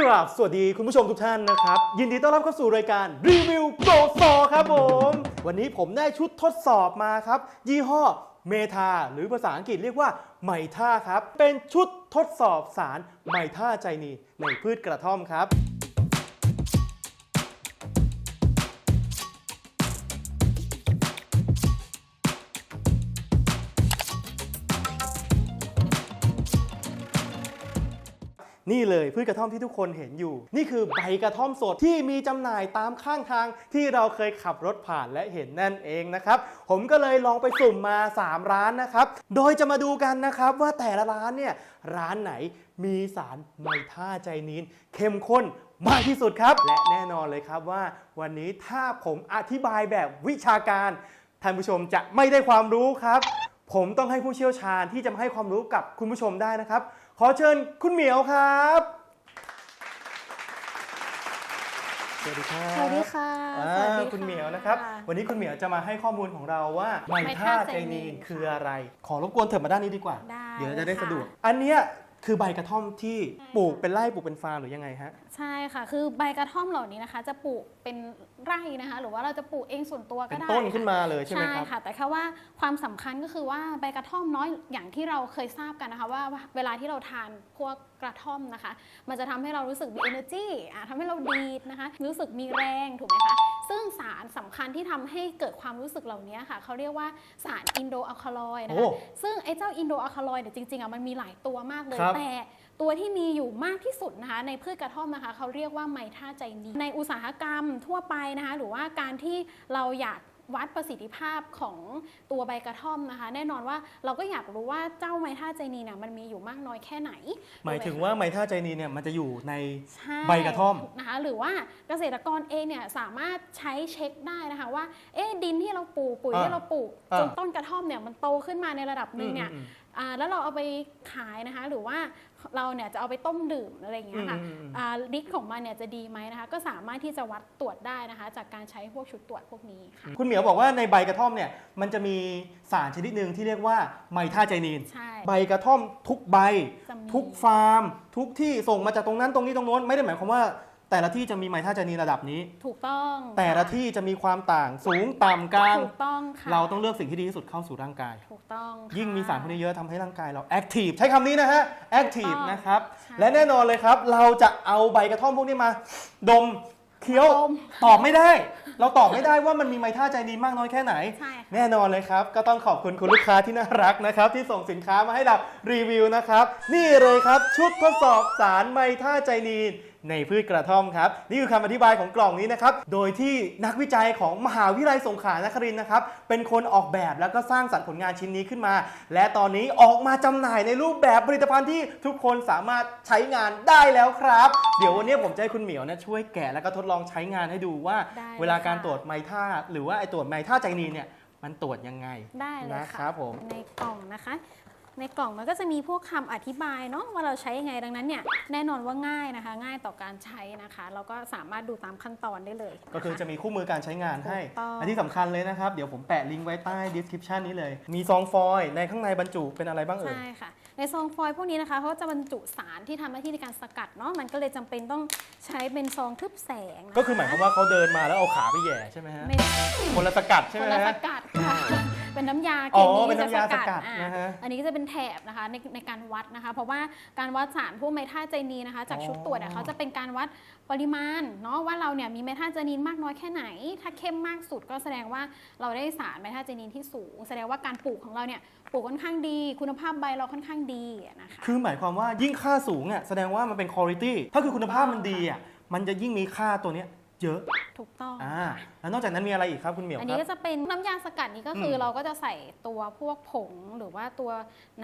กราบสวัสดีคุณผู้ชมทุกท่านนะครับ ยินดีต้อนรับเข้าสู่รายการรีวิวโปรซอครับผม วันนี้ผมได้ชุดทดสอบมาครับ ยี่ห้อเมทาหรือภาษาอังกฤษเรียกว่าไมท่าครับ เป็นชุดทดสอบสารไมท่าใจนีในพืชกระท่อมครับ นี่เลยพืชกระท่อมที่ทุกคนเห็นอยู่ นี่คือใบกระท่อมสดที่มีจำหน่ายตามข้างทางที่เราเคยขับรถผ่านและเห็นนั่นเองนะครับ ผมก็เลยลองไปสุ่มมา 3 ร้านนะครับ โดยจะมาดูกันนะครับว่าแต่ละร้านเนี่ยร้านไหนมีสารไมท่าใจนีนเข้มข้นมากที่สุดครับ และแน่นอนเลยครับว่าวันนี้ถ้าผมอธิบายแบบวิชาการท่านผู้ชมจะไม่ได้ความรู้ครับ ผมต้องให้ผู้เชี่ยวชาญที่จะมาให้ความรู้กับคุณผู้ชมได้นะครับ ขอเชิญคุณเหมียวครับ สวัสดีครับสวัสดีค่ะอ่าสวัสดีะ คุณเหมียวนะครับ วันนี้คุณเหมียวจะมาให้ข้อมูลของเราว่าไมไมท่าท่าใจใจนีนีนนคืออะไร ขอรบกวนเถิดมาด้านนี้ดีกว่า ได้เดี๋ยวจะได้ค่ะ สะดวก อันเนี้ยคือใบกระท่อมที่ปลูกเป็นไร่ปลูกเป็นฟาร์มหรือยังไงฮะ ใช่ค่ะ คือใบกระท่อมเหล่านี้นะคะ จะปลูกเป็นไร่นะคะ หรือว่าเราจะปลูกเองส่วนตัวก็เป็นได้ต้นค่ะขึ้นมาเลยใช่ไหมครับ ค่ะ แต่แค่ว่าความสำคัญก็คือว่าใบกระท่อมน้อยอย่างที่เราเคยทราบกันนะคะ ว่าเวลาที่เราทานพวกกระท่อมนะคะ มันจะทำให้เรารู้สึกมี energy อะทำให้เราดีดนะคะ รู้สึกมีแรงถูกไหมคะ ซึ่งสารสำคัญที่ทำให้เกิดความรู้สึกเหล่านี้ค่ะ เขาเรียกว่าสารอินโดอัลคาลอยด์นะโอ้ คะ ซึ่งไอ้เจ้าอินโดอัลคาลอยด์เนี่ยจริงๆอะมันมีหลายตัวมากเลย ครับแต่ ตัวที่มีอยู่มากที่สุดนะคะในพืชกระท่อมนะคะเขาเรียกว่าไมท่าใจนีในอุตสาหกรรมทั่วไปนะคะหรือว่าการที่เราอยากวัดประสิทธิภาพของตัวใบกระท่อมนะคะ แน่นอนว่าเราก็อยากรู้ว่าเจ้าไมท่าใจนีเนี่ยมันมีอยู่มากน้อยแค่ไหน หมายถึงว่าไมท่าใจนีนเนี่ยมันจะอยู่ในใช่ใบกระท่อมนะคะหรือว่าเกษตรกรเองเนี่ยสามารถใช้เช็คได้นะคะว่าเอ๊ะดินที่เราปลูกปุ๋ยอ่าที่เราปลูกอ่าจนต้นกระท่อมเนี่ยมันโตขึ้นมาในระดับหนึ่งเนี่ยอืมอ่า แล้วเราเอาไปขายนะคะ หรือว่าเราเนี่ยจะเอาไปต้มดื่มอะไรอย่างเงี้ยค่ะอืมอืมอืมอ่าฤทธิ์ของมันเนี่ยจะดีไหมนะคะ ก็สามารถที่จะวัดตรวจได้นะคะ จากการใช้พวกชุดตรวจพวกนี้ค่ะคุณเหมียวบอกว่าในใบกระท่อมเนี่ยมันจะมีสารชนิดหนึ่งที่เรียกว่าไมท่าใจนีนใช่ใบกระท่อมทุกใบจะมีทุกฟาร์ม ทุกที่ส่งมาจากตรงนั้นตรงนี้ตรงโน้นไม่ได้หมายความว่า แต่ละที่จะมีไมท่าจานีระดับนี้ ถูกต้องแต่ละค่ที่จะมีความต่างสูงต่ำกลางถูกต้องค่ะเราต้องเลือกสิ่งที่ดีที่สุดเข้าสู่ร่างกาย ถูกต้องค่ะ ยิ่งมีสารพวกนี้เยอะทำให้ร่างกายเราแอคทีฟใช้คำนี้นะฮะแอคทีฟถูกต้องนะครับ ใช่และแน่นอนเลยครับ เราจะเอาใบกระท่อมพวกนี้มา ดมเคี้ยวดม ตอบไม่ได้ เราตอบไม่ได้ว่ามันมีไมท่าใจนีนมากน้อยแค่ไหน ใช่ค่ะ แน่นอนเลยครับ ก็ต้องขอบคุณคุณลูกค้าที่น่ารักนะครับ ที่ส่งสินค้ามาให้เรารีวิวนะครับ นี่เลยครับ ชุดทดสอบสารไมท่าใจนีนในพืชกระท่อมครับ นี่คือคำอธิบายของกล่องนี้นะครับ โดยที่นักวิจัยของมหาวิทยาลัยสงขลานครินทร์นะครับ เป็นคนออกแบบแล้วก็สร้างสรรค์ผลงานชิ้นนี้ขึ้นมา และตอนนี้ออกมาจำหน่ายในรูปแบบผลิตภัณฑ์ที่ทุกคนสามารถใช้งานได้แล้วครับ เดี๋ยววันนี้ผมจะให้คุณเหมียวนะช่วยแกะแล้วก็ทดลองใช้งานให้ดูว่า ได้เลยเวลาการค่ะ ตรวจไมท่าหรือว่าไอตรวจไมท่าใจนีนเนี่ยมันตรวจยังไงได้เลยนะค่ะครับผม ในกล่องนะคะ ในกล่องมันก็จะมีพวกคำอธิบายเนาะว่าเราใช้ยังไงดังนั้นเนี่ยแน่นอนว่าง่ายนะคะ ง่ายต่อการใช้นะคะแล้วก็สามารถดูตามขั้นตอนได้เลยนก็คือจะมีคู่มือการใช้งานให้ถูกต้องอันที่สำคัญเลยนะครับ เดี๋ยวผมแปะลิงก์ไว้ใต้ description นี้เลย มีซองฟอยล์ในข้างในบรรจุเป็นอะไรบ้างเอ่ยใช่ค่ะในซองฟอยล์พวกนี้นะคะเขาจะบรรจุสารที่ทำหน้าที่ในการสกัดเนาะมันก็เลยจำเป็นต้องใช้เป็นซองทึบแสงนะคะก็คือหมายความว่าเขาเดินมาแล้วเอาขาไปแหย่ใช่ไหมฮะไม่คนละสกัดใช่คไหมนละสฮะกัดค่ะ เป็นน้ำยาอ๋เคอมีเป็นที่น้ำยาจะสกัดอ่านะฮะอันนี้ก็จะเป็นแถบนะคะในในการวัดนะคะ เพราะว่าการวัดสารพวกเมทาเจนีนนะคะ จากอ๋อชุดตรวจเนี่ยเขาจะเป็นการวัดปริมาณเนาะว่าเราเนี่ยมีเมทาเจนีนมากน้อยแค่ไหน ถ้าเข้มมากสุดก็แสดงว่าเราได้สารเมทาเจนีนที่สูง แสดงว่าการปลูกของเราเนี่ยปลูกค่อนข้างดี คุณภาพใบเราค่อนข้างดีนะคะ คือหมายความว่ายิ่งค่าสูงอะแสดงว่ามันเป็น quality ถ้าคือคุณภาพมันดีอะมันจะยิ่งมีค่าตัวเนี้ย เยอะถูกต้อง อ่าแล้วนอกจากนั้นมีอะไรอีกครับคุณเหมียวอันคนี้รับก็จะเป็นน้ำยาสกัดนี้ก็คืออม เราก็จะใส่ตัวพวกผงหรือว่าตัว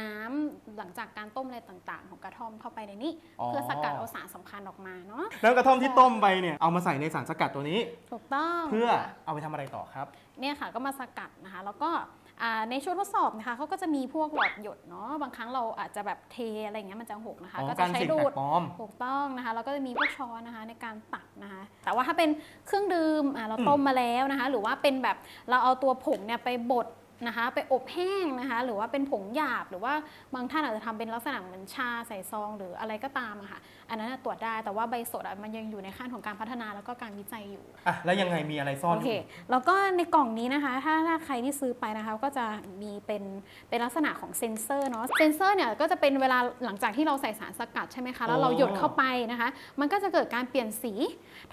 น้ำหลังจากการต้มอะไรต่างๆ ของกระท่อมเข้าไปในนี้ เพื่อสกัดเอาสารสำคัญออกมาเนาะแล้วกระท่อมที่ต้มไปเนี่ยเอามาใส่ในสารสกัดตัวนี้ ถูกต้องเพื่อเอาไปทำอะไรต่อครับ เนี่ยค่ะก็มาสกัดนะคะ แล้วก็อ่า ในช่วงทดสอบนะคะเขาก็จะมีพวกหลอดหยดเนาะบางครั้งเราอาจจะแบบเทอะไรอย่างเงี้ยมันจะหกนะคะอ๋อก็กาจะรใช้สิ่งดูแปลดกปลอมถูกต้องนะคะแล้วก็จะมีพวกช้อนนะคะในการตักนะคะ แต่ว่าถ้าเป็นเครื่องดื่มอะเราต้มมาแล้วนะคะ หรือว่าเป็นแบบเราเอาตัวผงเนี่ยไปบด นะคะ ไปอบแห้งนะคะ หรือว่าเป็นผงหยาบ หรือว่าบางท่านอาจจะทำเป็นลักษณะเหมือนชาใส่ซอง หรืออะไรก็ตามอะค่ะ อันนั้นนะตรวจได้ แต่ว่าใบสดอะมันยังอยู่ในขั้นของการพัฒนาแล้วก็การวิจัยอยู่ อะแล้วยังไงมีอะไรซ่อนโออเค ยู่แล้วก็ในกล่องนี้นะคะ ถ้าถ้าใครที่ซื้อไปนะคะ ก็จะมีเป็นเป็นลักษณะของเซ็นเซอร์เนาะ เซ็นเซอร์เนี่ยก็จะเป็นเวลาหลังจากที่เราใส่สารสกัดใช่ไหมคะ แล้วเราอ๋อหยดเข้าไปนะคะ มันก็จะเกิดการเปลี่ยนสี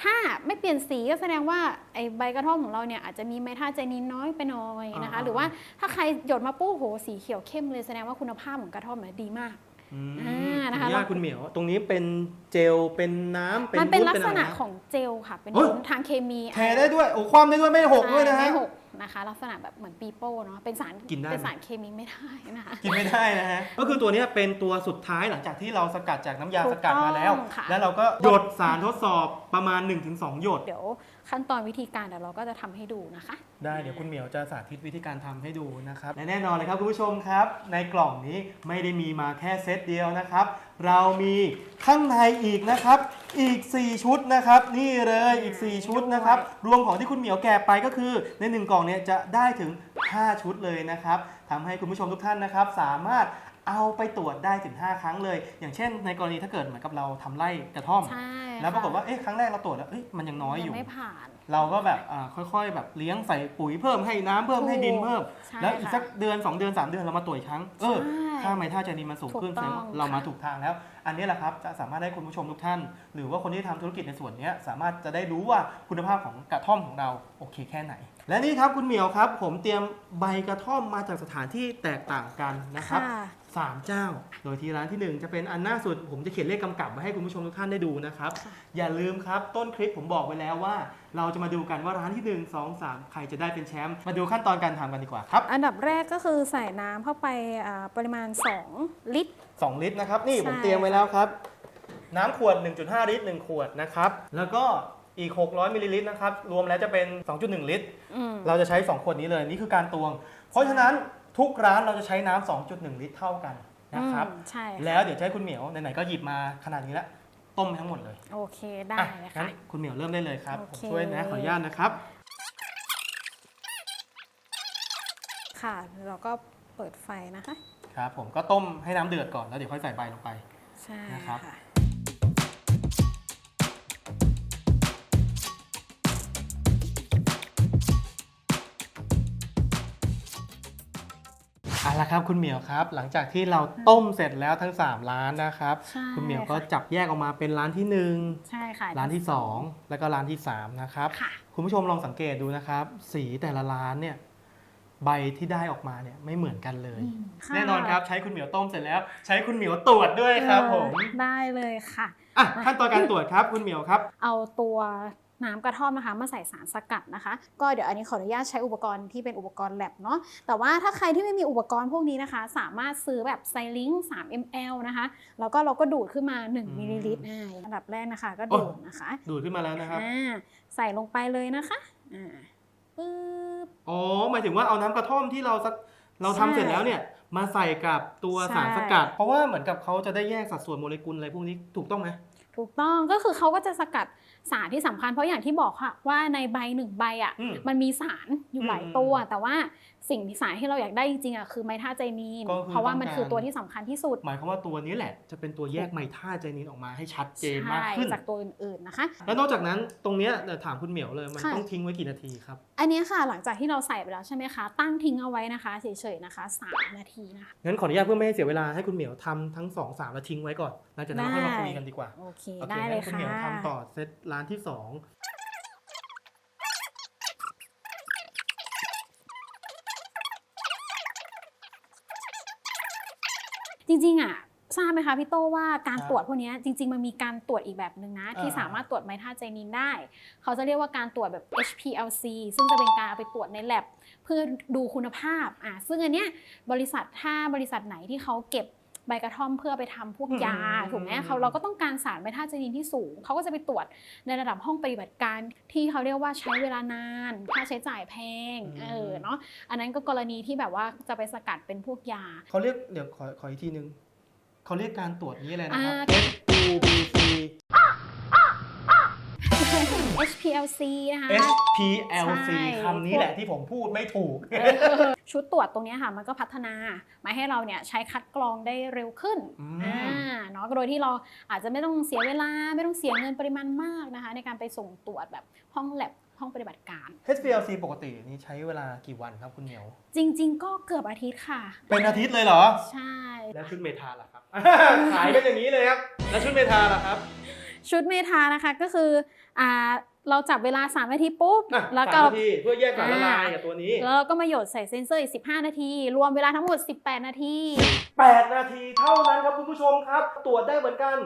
ถ้าไม่เปลี่ยนสีก็แสดงว่าไอใบกระท่อมของเราเนี่ยอาจจะมีเมทาเจนินน้อยไปหน่อยนะคะ หรือว่าถ้าใครหยดมาปุ๊บโหสีเขียวเข้มเลยแสดงว่าคุณภาพของกระท่อมเนี่ยดีมาก อืมอ่านะคะขออนุญาตคุณเหมียว ตรงนี้เป็นเจลเป็นน้ำเป็นมันเป็นวุ้ลักษณะอไร ของเจลค่ะ เป็นเฮ้ยวุ้นทางเคมีแทได้ด้วยโอ้ความได้ด้วยไม่หกด้วยนะฮะ ไม่หกนะคะ ลักษณะแบบเหมือนปีโป้เนาะเป็นสารกินได้ไหม เป็นสารเคมีไม่ได้นะคะ กินไม่ได้นะฮะ ก็คือตัวเนี้ยเป็นตัวสุดท้ายหลังจากที่เราสกัดจากน้ำยาถูสกกัดมาแล้วต้องค่ะ แล้วเราก็หยดสารทดสอบประมาณ 1-2 หยด เดี๋ยว ขั้นตอนวิธีการเดี๋ยวเราก็จะทำให้ดูนะคะ ได้เดี๋ยวคุณเหมียวจะสาธิตวิธีการทำให้ดูนะครับและแน่นอนเลยครับคุณผู้ชมครับ ในกล่องนี้ไม่ได้มีมาแค่เซตเดียวนะครับ เรามีข้างในอีกนะครับ อีก 4 ชุดนะครับ นี่เลยอีก 4 ชุดนะครับ รวมของที่คุณเหมียวแกะไปก็คือ ใน 1 กล่องเนี่ยจะได้ถึง 5 ชุดเลยนะครับทำให้คุณผู้ชมทุกท่านนะครับ สามารถ เอาไปตรวจได้ถึง 5 ครั้งเลย อย่างเช่น ในกรณีถ้าเกิดเหมือนกับเราทำไร่กระท่อม ใช่แล้วปรากฏค่ะว่าเอ๊ะครั้งแรกเราตรวจแล้วเอ๊ะมันยังน้อยอยู่งไม่ผ่าน เราก็แบบอ่าค่อยๆ แบบเลี้ยงใส่ปุ๋ยเพิ่มให้น้ำเพิ่มให้ดินเพิ่มใช่แล้วอีกค่ะสักเดือน 2 เดือน 3 เดือนเรามาตรวจอีกครั้งเออใช่ค่าไมท่าเจนีมันสูงขึ้นถูแสกดต้องงว่าเรามาค่ะถูกทางแล้ว อันนี้แหละครับจะสามารถให้คุณผู้ชมทุกท่าน หรือว่าคนที่ทำธุรกิจในส่วนเนี้ยสามารถจะได้รู้ว่าคุณภาพของกระท่อมของเราโอเคแค่ไหน และนี่ครับคุณเหมียวครับ ผมเตรียมใบกระท่อมมาจากสถานที่แตกต่างกันนะครับ ค่ะสามเจ้า โดยที่ร้านที่หนึ่งจะเป็นอันหน้าสุด ผมจะเขียนเลขกำกับมาให้คุณผู้ชมทุกท่านได้ดูนะครับค่ะอย่าลืมครับ ต้นคลิปผมบอกไว้แล้วว่า เราจะมาดูกันว่าร้านที่ 1 2 3 ใครจะได้เป็นแชมป์มาดูขั้นตอนการทำกันดีกว่าครับ อันดับแรกก็คือใส่น้ำเข้าไปอ่าปริมาณ 2 ลิตร 2 ลิตรนะครับ นี่ใช่ผมเตรียมไว้แล้วครับ น้ำขวด 1.5 ลิตร 1 ขวดนะครับแล้วก็อีก 600มิลลิลิตรนะครับรวมแล้วจะเป็น 2.1 ลิตร อืม เราจะใช้ 2 ขวดนี้เลยนี่คือการตวง เพราะฉะนั้น ทุกร้านเราจะใช้น้ำ2.1 ลิตรเท่ากันนะครับอืมใช่ค่ะแล้วเดี๋ยวจะให้คุณเหมียวไหนๆก็หยิบมาขนาดนี้แล้วต้มทั้งหมดเลย โอเคได้อะเลยงั้ค่ะนคุณเหมียวเริ่มได้เลยครับโอผมเคช่วยนะขออนุญาตนะครับ ค่ะเราก็เปิดไฟนะคะ ครับผมก็ต้มให้น้ำเดือดก่อนแล้วเดี๋ยวค่อยใส่ใบลงไปใช่นะครับ ละครับคุณเหมียวครับ หลังจากที่เราต้มเสร็จแล้วทั้ง 3 ร้านนะครับ ใช่คุณเหมียวก็ค่ะจับแยกออกมาเป็นร้านที่ ใช่ค่ะ1 ร้านที่ 2 แล้วก็ร้านที่ 3 นะครับ ค่ะ คุณผู้ชมลองสังเกตดูนะครับ สีแต่ละร้านเนี่ยใบที่ได้ออกมาเนี่ยไม่เหมือนกันเลยค่ะแน่นอนครับใช้คุณเหมียวต้มเสร็จแล้ว ใช้คุณเหมียวตรวจด้วยครับผมเออได้เลยค่ะ อะขั้นตอนการตรวจครับคุณเหมียวครับ เอาตัว น้ำกระท่อมนะคะมาใส่สารสกัดนะคะ ก็เดี๋ยวอันนี้ขออนุญาตใช้อุปกรณ์ที่เป็นอุปกรณ์แลบเนาะแต่ว่าถ้าใครที่ไม่มีอุปกรณ์พวกนี้นะคะ สามารถซื้อแบบไซลิง3 ml นะคะแล้วก็เราก็ดูดขึ้นมาอืม1มิลลิลิตรอ่าอันดับแรกนะคะ ก็ดูดนะคะ ดูดขึ้นมาแล้วนะครับอ่าใส่ลงไปเลยนะคะอ่าปึ๊บอ๋อหมายถึงว่าเอาน้ำกระท่อมที่เราสักเราทำใช่เสร็จแล้วเนี่ยมาใส่กับตัวใช่สารสกัด เพราะว่าเหมือนกับเขาจะได้แยกสัดส่วนโมเลกุลอะไรพวกนี้ถูกต้องไหมถูกต้องก็คือเขาก็จะสกัดสารที่สำคัญเพราะอย่างที่บอกค่ะว่าในใบหนึ่งใบอะอืมมันมีสารอยู่หลายอืมตัว แต่ว่าสิ่งที่สารที่เราอยากได้จริงๆอะคือไมทาไจนีนก็คือเพราะว่ามันต้องการคือตัวที่สำคัญที่สุด หมายความว่าตัวนี้แหละจะเป็นตัวแยกไมท่าไจนีนออกมาให้ชัดเจนมากใช่ขึ้นจากตัวอื่นๆนะคะ แล้วนอกจากนั้นตรงเนี้ยเดี๋ยวถามคุณเหมียวเลยมันค่ะต้องทิ้งไว้กี่นาทีครับ อันเนี้ยค่ะหลังจากที่เราใส่ไปแล้วใช่ไหมคะตั้งทิ้งเอาไว้นะคะเฉยๆนะคะ3นาทีนะคะงั้นขออนุญาตเพื่อไม่ให้เสียเวลาให้คุณเหมียวทำทั้งสองสามแล้วทิ้งไว้ก่อนหลังจากนั้นเราค่อยมาได้คุยกันดีกว่าโอเคโอเคได้เลยงั้นคุณค่ะ เหมียวทำต่อเซตร้านที่สองจริงๆอะทราบไหมคะพี่โตว่าการตรวจพวกเนี้ยจริง ๆ มันมีการตรวจอีกแบบหนึ่งนะ ที่สามารถตรวจไมทาไจนีนได้ เขาจะเรียกว่าการตรวจแบบ HPLC ซึ่งจะเป็นการเอาไปตรวจใน lab เพื่อดูคุณภาพอะซึ่งอันเนี้ยบริษัทถ้าบริษัทไหนที่เขาเก็บ ใบกระท่อมเพื่อไปทำพวกยาอืมถูกไหมเขาเราก็ต้องการสารไมทาไจนีนที่สูง เขาก็จะไปตรวจในระดับห้องปฏิบัติการที่เขาเรียกว่าใช้เวลานานค่าใช้จ่ายแพงเออเนาะอันนั้นก็กรณีที่แบบว่าจะไปสกัดเป็นพวกยาเขาเรียกเดี๋ยวขอขออีกทีนึงเขาเรียกการตรวจนี้อะไรนะครับอ่า FUBC HPLC นะคะ HPLC ใช่ คำนี้แหละที่ผมพูดไม่ถูก ชุดตรวจตรงเนี้ยค่ะมันก็พัฒนามาให้เราเนี่ยใช้คัดกรองได้เร็วขึ้นอืม อ่าเนาะโดยที่เราอาจจะไม่ต้องเสียเวลา ไม่ต้องเสียเงินปริมาณมากนะคะ ในการไปส่งตรวจแบบห้องแลบห้องปฏิบัติการ HPLC ปกตินี่ใช้เวลากี่วันครับคุณเหนียว จริง ๆ ก็เกือบอาทิตย์ค่ะ เป็นอาทิตย์เลยเหรอ ใช่ แล้วชุดเมทาล่ะครับ ขายกันอย่างนี้เลยครับ แล้วชุดเมทาล่ะครับ ชุดเมทานะคะก็คืออ่า เราจับเวลา 3 นาทีปุ๊บอะแล้วก็สามนาทีเพื่อแยกสารละลายกับตัวนี้ แล้วเราก็มาหยดใส่เซนเซอร์อีก 15 นาที รวมเวลาทั้งหมด 18 นาที 8 นาทีเท่านั้นครับคุณผู้ชมครับ ตรวจได้เหมือนกัน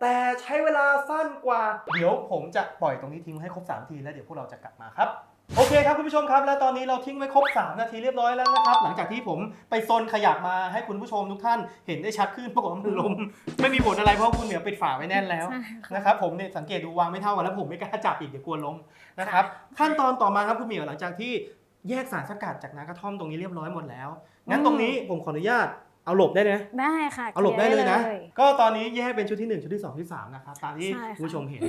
แต่ใช้เวลาสั้นกว่า เดี๋ยวผมจะปล่อยตรงนี้ทิ้งให้ครบ3นาทีแล้วเดี๋ยวพวกเราจะกลับมาครับ โอเคครับคุณผู้ชมครับ และตอนนี้เราทิ้งไว้ครบ 3 นาทีเรียบร้อยแล้วนะครับ หลังจากที่ผมไปโซนขยับมาให้คุณผู้ชมทุกท่านเห็นได้ชัดขึ้นปรากฏว่ามันลมไม่มีผลอะไรเพราะคุณเหนือปิดฝาไว้แน่นแล้วใช่ค่ะนะครับผมเนี่ยสังเกตดูวางไม่เท่ากันแล้วผมไม่กล้าจับอีกเดี๋ยวกลัวล้มนะครับขั้นตอนต่อมาครับคุณเหมียวหลังจากที่แยกสารสกัดจากน้ำกระท่อมตรงนี้เรียบร้อยหมดแล้วงั้นตรงนี้ผมขออนุญาตเอาหลบได้ไหมได้ค่ะเอาหลบได้เลยนะคร์ก็ตอนนี้แยกเป็นชุดที่ 1 ชุดที่2ชุดที่3นะครับตามที่ใช่ค่ะคุณผู้ชมเห็น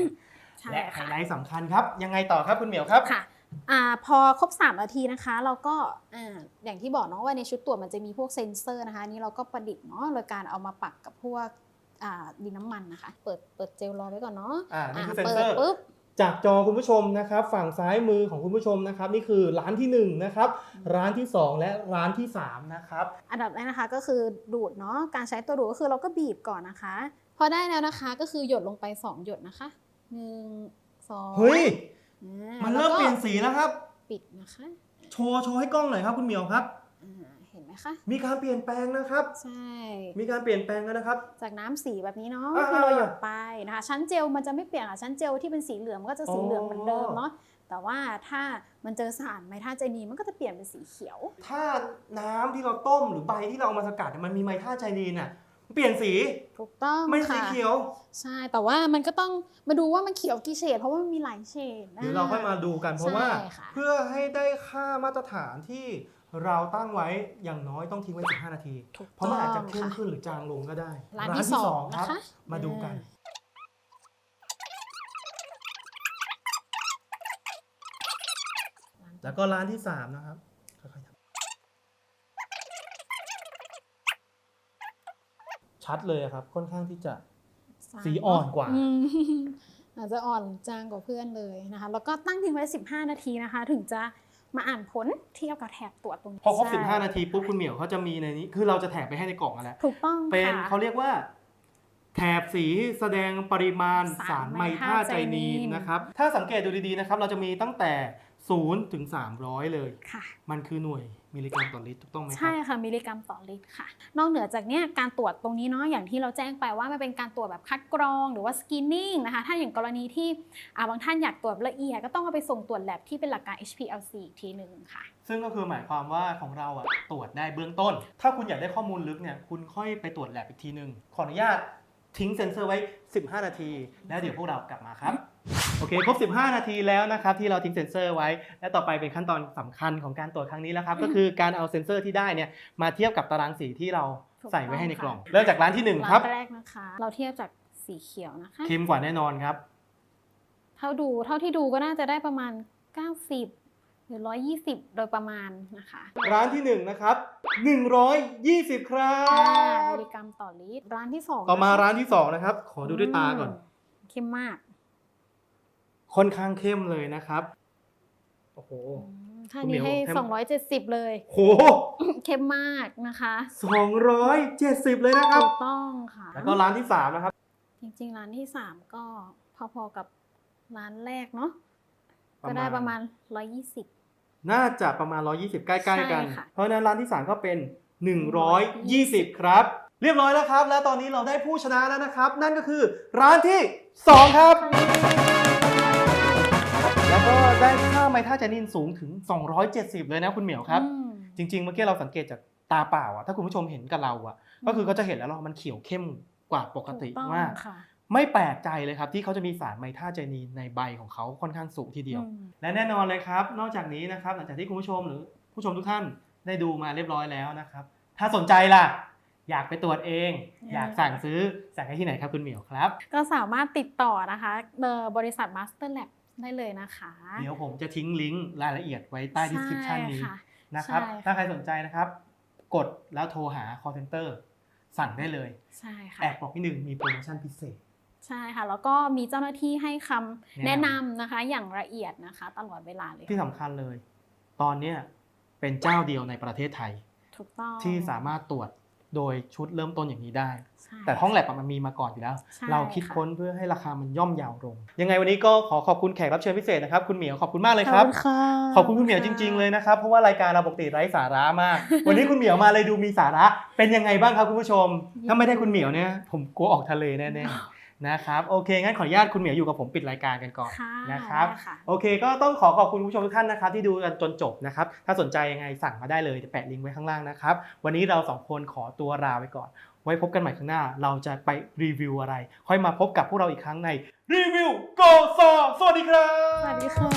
ใช่และไฮค่ะไลท์สำคัญครับยังไงต่อครับคุณเหมียวครับค่ะ อ่าพอครบ 3 นาทีนะคะ เราก็อ่าอย่างที่บอกเนาะว่าในชุดตรวจมันจะมีพวกเซ็นเซอร์นะคะอันนี้เราก็ประดิษฐ์เนาะโดยการเอามาปักกับพวกอ่าดินน้ำมันนะคะ เปิดเปิดเจลรอไว้ก่อนเนาะอ่านี่คืออ่าเซ็นเซอร์ปิดปุ๊บจากจอคุณผู้ชมนะครับ ฝั่งซ้ายมือของคุณผู้ชมนะครับ นี่คือร้านที่1นะครับร้านที่ 2 และร้านที่3นะครับอันดับแรกนะคะก็คือดูดเนาะการใช้ตัวดูดก็คือเราก็บีบก่อนนะคะ พอได้แล้วนะคะก็คือหยดลงไป 2 หยดนะคะหนึ่งสองเฮ้ย อ่ามันเริ่มแวก็เปลี่ยนสีแล้วครับ ปิดนะคะโชว์โชว์ให้กล้องหน่อยครับคุณเหมียวครับ อ่าเห็นไหมคะ มีการเปลี่ยนแปลงนะครับ ใช่ มีการเปลี่ยนแปลงแล้วนะครับ จากน้ำสีแบบนี้เนาะอ่าที่เราหยดไปนะคะ ชั้นเจลมันจะไม่เปลี่ยนค่ะชั้นเจลที่เป็นสีเหลืองมันก็จะสีเหลืองเหมือนเดิมเนาะแต่ว่าถ้ามันเจอสารไมท่าไจนีนมันก็จะเปลี่ยนเป็นสีเขียว ถ้าน้ำที่เราต้มหรือใบที่เราเอามาสกัดเนี่ยมันมีไมท่าไจนีนอะ เปลี่ยนสีถูกต้องไม่สีค่ะเขียว ใช่แต่ว่ามันก็ต้องมาดูว่ามันเขียวกี่เฉดเพราะว่ามันมีหลายเฉดนะ เดี๋ยวเราค่อยมาดูกันเพราะว่า ใช่ค่ะ เพื่อให้ได้ค่ามาตรฐานที่เราตั้งไว้อย่างน้อยต้องทิ้งไว้ 15 นาที ถูกเพราะมันอาจจะต้องเข้มค่ะขึ้นหรือจางลงก็ได้ร้านที่สองครันะคะมาดูกัน แล้วก็ร้านที่ 3 นะครับค่อยๆทำ ชัดเลยอะครับ ค่อนข้างที่จะสีอ่อนกว่ามอาจจะอ่อนจางกว่าเพื่อนเลยนะคะ แล้วก็ตั้งทิ้งไว้ 15 นาทีนะคะ ถึงจะมาอ่านผลเทียบกับแถบตรวจตรงนี้พอครบใช่15 นาทีปุ๊บคุณเหมียวเขาจะมีในนี้คือเราจะแถบไปให้ในกล่องอะไรถูกต้องเป็นค่ะเขาเรียกว่า แถบสีแสดงปริมาณสาสารรไมท่าไจนีนไมท่าไจนีนนะครับ ถ้าสังเกตดูดีๆนะครับ เราจะมีตั้งแต่0ถึง300 เลยค่ะมันคือหน่วย มิลลิกรัมต่อลิตรถูกต้องไหมครัใช่ค่ะมิลลิกรัมต่อลิตรค่ะ นอกเหนือจากเนี้ยการตรวจตรงนี้เนาะอย่างที่เราแจ้งไปว่ามันเป็นการตรวจแบบคัดกรองหรือว่าสกรีนนิ่งนะคะถ้าอย่างกรณีที่อ่าบางท่านอยากตรวจละเอียดก็ต้องเอาไปส่งตรวจแลบที่เป็นหลักการ HPLC อีกทีหนึ่งค่ะ ซึ่งก็คือหมายความว่าของเราอะตรวจได้เบื้องต้น ถ้าคุณอยากได้ข้อมูลลึกเนี่ยคุณค่อยไปตรวจแลบอีกทีหนึ่งขออนุญาตทิ้งเซ็นเซอร์ไว้ 15 นาที แล้วเดี๋ยวพวกเรากลับมาครับ โอเคครบ 15 นาทีแล้วนะครับที่เราทิ้งเซ็นเซอร์ไว้ และต่อไปเป็นขั้นตอนสำคัญของการตรวจครั้งนี้แล้วครับก็คือการเอาเซ็นเซอร์ที่ได้เนี่ยมาเทียบกับตารางสีที่เราใส่ไว้ให้ในกล่อง เริ่มจากร้านที่หนึ่งคร้ารับนแรกนะคะ เราเทียบจากสีเขียวนะคะเค็มกว่าแน่นอนครับ เท่าดูเท่าที่ดูก็น่าจะได้ประมาณ 90 หรือ 120 โดยประมาณนะคะร้านที่หนึ่งนะครับ120 ครั5บมิลลิกรัมต่อลิตรร้านที่2ต่อมาร้านที่สองนะครับ ขอดูด้วยตาก่อน เข้มมาก ค่อนข้างเข้มเลยนะครับ โอ้โหอืมถ้าคุณเหมีนี้ยวให้เข้ม270 เลย โหเข้มมากนะคะ270 เลยนะครับ ถูกต้องค่ะ แล้วก็ร้านที่ 3 นะครับ จริงๆ ร้านที่ 3 ก็พอๆกับร้านแรกเนาะประมาณก็ได้ประมาณ 120 น่าจะประมาณ 120 ใกล้ๆกัน ใช่ค่ะ เพราะฉะนั้นร้านที่ 3 ก็เป็น 120 ครับ เรียบร้อยแล้วครับ แล้วตอนนี้เราได้ผู้ชนะแล้วนะครับ นั่นก็คือร้านที่ 2 ครับแล้วก็ ได้ค่าไมท่าจานินสูงถึง 270 เลยนะคุณเหมียวครับอืมจริง ๆ เมื่อกี้เราสังเกตจากตาเปล่าอะถ้าคุณผู้ชมเห็นกับเราอะก็คือเขาจะเห็นแล้วว่ามันเขียวเข้มกว่าปกติถูต้องมากค่ะไม่แปลกใจเลยครับที่เขาจะมีสารไมท่าไจนีนในใบของเขาค่อนข้างสูงทีเดียวอืมและแน่นอนเลยครับ นอกจากนี้นะครับหลังจากที่คุณผู้ชมหรือผู้ชมทุกท่านได้ดูมาเรียบร้อยแล้วนะครับ ถ้าสนใจล่ะ อยากไปตรวจเอง อยากสั่งซื้อสั่งได้ที่ไหนครับคุณเหมียวครับ ก็สามารถติดต่อนะคะเอ่อบริษัท Master Lab ได้เลยนะคะ เดี๋ยวผมจะทิ้งลิงก์รายละเอียดไว้ใต้ description นี้ใช่ค่ะนะครับใช่ค่ะถ้าใครสนใจนะครับ กดแล้วโทรหา call center สั่งได้เลย ใช่ค่ะ แอบบอกนิดนึงมีโปรโมชั่นพิเศษ ใช่ค่ะ แล้วก็มีเจ้าหน้าที่ให้คำแนะแนะนำนำนะคะ อย่างละเอียดนะคะ ตลอดเวลาเลย ที่สำคัญเลย ตอนเนี้ยเป็นเจ้าเดียวในประเทศไทย ถูกต้อง ที่สามารถตรวจ โดยชุดเริ่มต้นอย่างนี้ได้ใช่แต่ห้องแลบอะมันมีมาก่อนอยู่แล้วใช่เราคิดค่ะค้นเพื่อให้ราคามันย่อมเยาวลง ยังไงวันนี้ก็ขอขอบคุณแขกรับเชิญพิเศษนะครับ คุณเหมียวขอบคุณมากเลยครับขอบคุณค่ะขอบคุณคุณเหมียวจริง ๆเลยนะครับ เพราะว่ารายการเราปกติไร้สาระมาก วันนี้คุณเหมียวมาเลยดูมีสาระ เป็นยังไงบ้างครับคุณผู้ชม ถ้าไม่ได้คุณเหมียวเนี่ยผมกลัวออกทะเลแน่ๆ นะครับโอเคงั้นขออนุญาตคุณเหมียวอยู่กับผมปิดรายการกันก่อนค่ะนะครับได้ค่ะโอเค ก็ต้องขอขอบคุณคุณผู้ชมทุกท่านนะครับ ที่ดูกันจนจบนะครับถ้าสนใจยังไงสั่งมาได้เลยจะแปะลิงก์ไว้ข้างล่างนะครับวันนี้เราสองคนขอตัวลาไปก่อน ไว้พบกันใหม่ข้างหน้า เราจะไปรีวิวอะไร ค่อยมาพบกับพวกเราอีกครั้งในรีวิวโกซอสวัสดีครับสวัสดีค่